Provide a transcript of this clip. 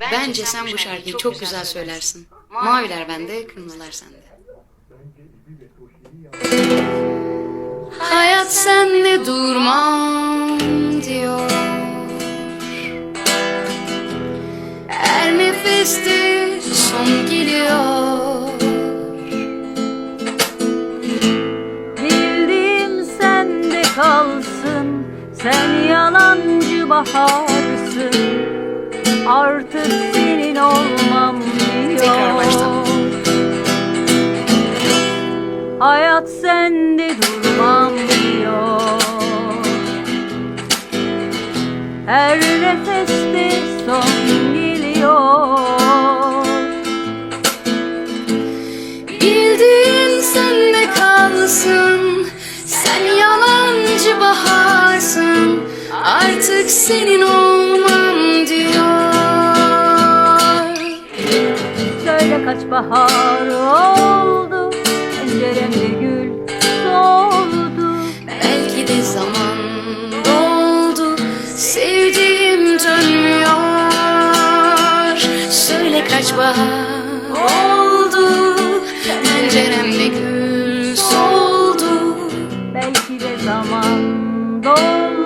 Bence sen bu şarkıyı çok güzel söylersin. Maviler bende, kırmızılar sende. Hayat sende durmam diyor. Her nefeste son geliyor. Bildiğim sende kalsın. Sen yalancı baharsın Artık senin olmam diyor. Hayat sende durmam diyor Her nefeste son geliyor. Bildiğin sende kalsın. Sen yalancı baharsın. Artık senin olmam kaç bahar oldu. Penceremde gül soldu Belki de zaman doldu. Sevdiğim dönmüyor Söyle kaç bahar oldu. Penceremde gül soldu. Belki de zaman doldu.